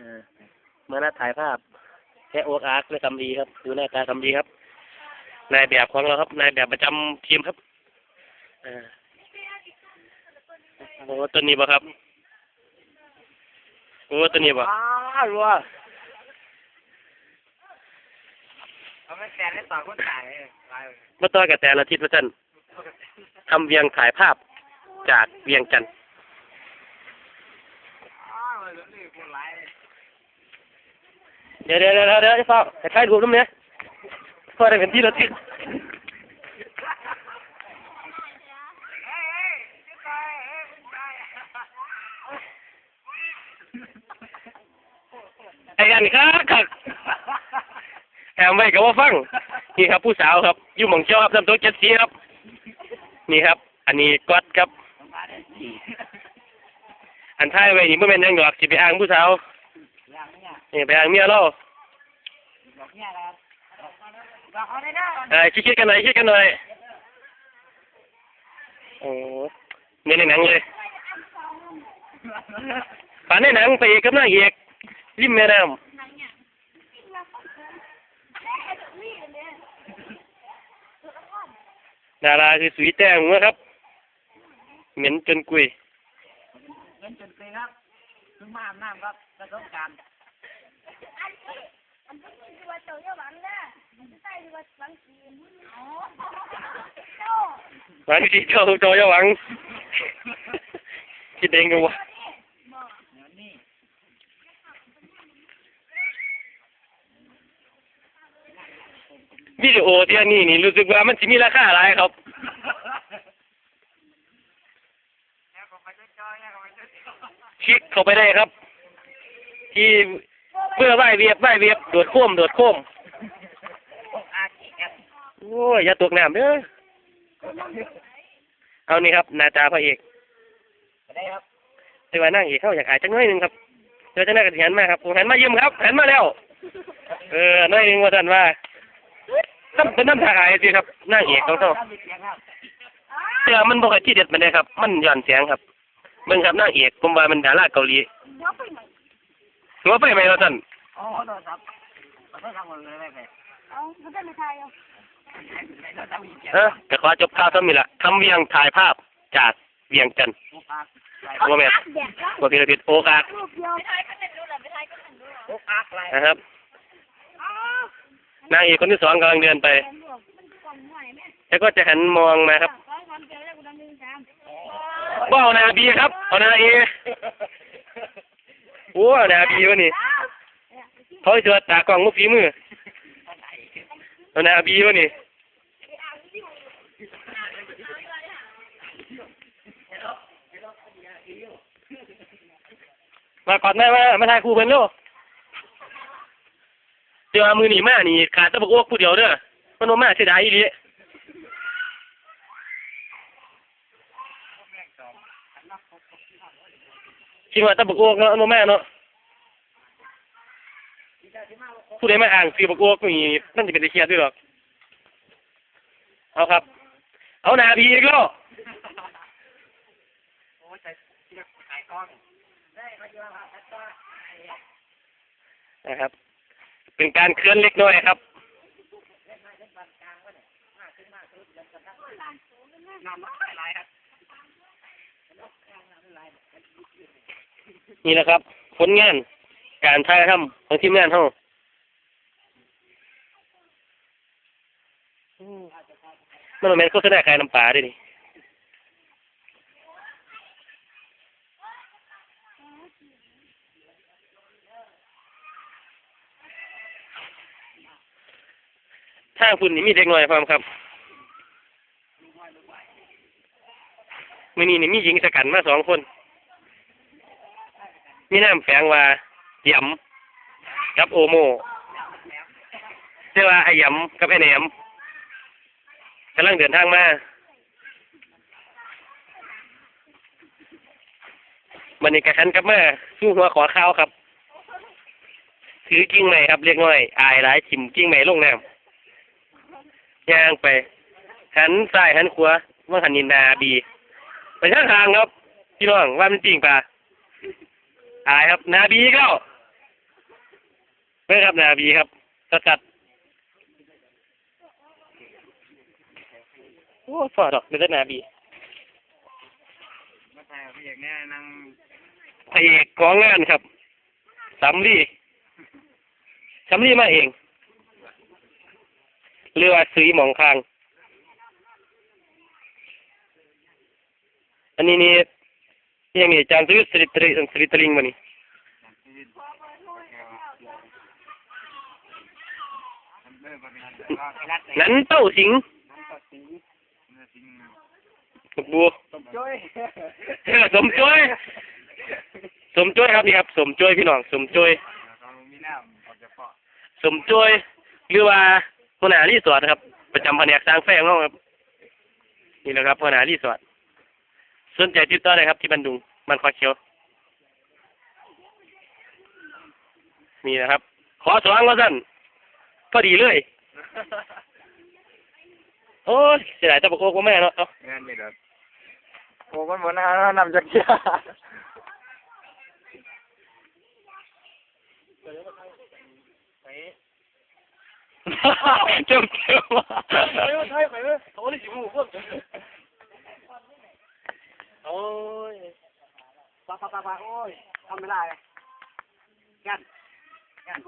อ่ามานัดถ่ายภาพแค่โอ๊กอาร์คและคำดีครับดูหน้าตาคำดีครับ นายแบบของเราครับ นายแบบประจำทีมครับอ่าโอ้ตัวนี้บ่ครับโอ้ตัวนี้บ่อ้าวรัวเขาไม่แต่ได้ต่อคนตายเลยตายเลยมาต่อกับแต่ละทิศว่าท่านทำเวียงถ่ายภาพจากเวียงจันทร์ อ้าวมันนี่คนร้าย เลยเดี๋ยวเดี๋ยวเดี๋ยวเดี๋ยวไอ้ฟ้าให้ถ่ายรูปน้ำเนี้ยเพื่อได้เป็นที่ระทึกเฮ้ยเฮ้ยจะตายเฮ้ยจะตายไอ้กันครับครับแอมไว้กับว่าฟัง นี่ครับผู้สาวครับ อยู่หม่องเชียวครับทำตัวเจ็ดสีครับ นี่ครับ อันนี้ก๊อตครับ อันท้ายไว้นี่เมื่อเป็นยังดอกสิไปอ้างผู้สาว นี้ยนี่ไปอ้างเมียเราบอกเนี่ยครับบอกเขาได้ได้เอ้ยคิดๆกันหน่อยคิดกันหน่อยโอ้เน้นในหนังเลยฝันในหนังไปเอกกับนางเอกริมแม่น้ำดาราคือสุยแต้งนะครับ เหม็นจนกุยเงินจนเปครับคือมาอาบน้ำครับประสบการณ์ อันนี้อันนี้คือว่าเจ้าอย่าหวังนะใช่คือว่าหวังกินอ๋อเจ้าหวังดีเจ้าโจอยาหวังคิดเองดูวะเดี๋ยวนี้วิดีโอที่อันนี้นี่รู้สึกว่ามันจะมีราคาหลายครับแล้วก็ไปจอยๆแล้วก็ไปจอยคลิกเข้าไปได้ครับ ที่ เพื่อไหวเวียบไหวเวียบโดดโค้มโดดโค้มๆพวกอาชีพครับโอ้ยอย่าตกน้ำเด้อเอานี่ครับหน้าตาพระเอกได้ครับแต่ว่านั่งเอกเข้าอยากอายจังน้อยหนึงครับเจอจะน่ากันหันมาครับผมหันมายิ้มครับหันมาแล้ว เออน้อยหนึงว่าท่านว่าต้องเป็นน้ำตาอายสิครับนั่งเอกของเขาครับมีเสียงครับแต่ว่ามันบอกที่เด็ดมันเลยครับ มันหย่อนเสียงครับเบิ่งครับนั่งเอกผมว่ามันดาราเกาหลี หัวไปไหมเราท่านอ๋อโทรศัพท์ขอโทษครับหมดเลยไม่ไปเอาเขาจะไม่ทายเอาโทรเออแต่ขอจบข่าวซ้ำนี่ละทำเวียงถ่ายภาพจากเวียงจันทร์ว่าแม่นแดดแล้วว่าพิรพิษโอกาสรูปเดียวไปทายก็เห็นะไปทายก็เห็นดูแหละพวกอาร์อะไรนะครับนางเอกคนที่สองกำลังเดินไป แล้วก็จะหันมองมาครับร้อยวันเดียวแล้วกูดำเนินการว่าเอานาบีครับเอานาเอ โอ้เอานาบีวะนี่เขาจะตากล้องมุกฝีมือเอานาบีวะนี่มาก่อนได้มามาถ่ายครูเพิ่นโลกเดี๋ยวเอามือหนีมานี่ขาดตะบกอ้วกผู้เดียวเด้อมันบ่มาเสียดายอีหลี คิดว่าตะบกโอกเนาะโนแม่เนาะผู้ใดมาอ่างซื้อบักโอกนี่นั่นจะเป็นตะเคียนด้วยหรอกเอาครับ เอาหนาพีอีกแล้วโอ้ใจนะครับ เป็นการเคลื่อนเล็กน้อยครับนอนไม่หลายครับ นี่แหละครับ ผลงานการถ่ายทำของทีมงานเฮาอืมมันบ่แม่นโฆษณาขายน้ำปลาด้วยนี่ทางคุณนี่มีเด็กน้อยพร้อมครับ มื้อนี้นี่มีหญิงสกันมาสองคน มีน้ำแฝงว่าหยำกับโอโมเรียกว่าไอ้หยำกับไอ้แหนมกำลังเดินทางมามันนี่กระชันกับมาสู้หัวขอข้าวครับ ถือกิ่งไม้ครับเรียกง่อย อายหลายถิ่มกิ่งไม้ลงน้ำย่างไป หันซ้ายหันขวาว่าหันนินนาบี ไปข้างทางครับ พี่น้องว่ามันจริงปะอายครับนาบีก็ไม่ครับนาบีครับสกัดโอ้ฟอดอกไม่ได้นาบีมาถ่ายพี่เอกเนี่ยนั่งพระเอกของงานครับสำลีสำลีมาเอง เรือซื้อหมองคาง อันนี้นี่ยังนี่จานซื้อสลิตริสลิตริงมานี่เริ่มมาเป็นรัดนั้นเต้าสิงตัดสีสิงบัวสมจ้อยเออสมจ้อยสมจ้อยครับนี่ครับ สมจ้อยพี่น้องสมจ้อยเรามีน้ำออกจากเปาะสมจ้อยหรือว่าหัวหน้ารีสอร์ทครับ ประจำแผนกสร้างแฟงเราครับ นี่แหละครับหัวหน้ารีสอร์ท สนใจติดต่อได้ครับ ที่บันดุงมันคอเขียว นี่นะครับ ขอสว่างว่าสั้นพอดีเลย โอ้ยเสียดายตะบกโอกว่าแม่เนาะเอ้างานนี่เด้อโอ้มันหมดนะนำจากเชียเจ้าเจ้าไปไปไปไปโอ้ยสิมูพวก โอ้ยปะปะปะปะโอ้ยทำไม่ได้กัน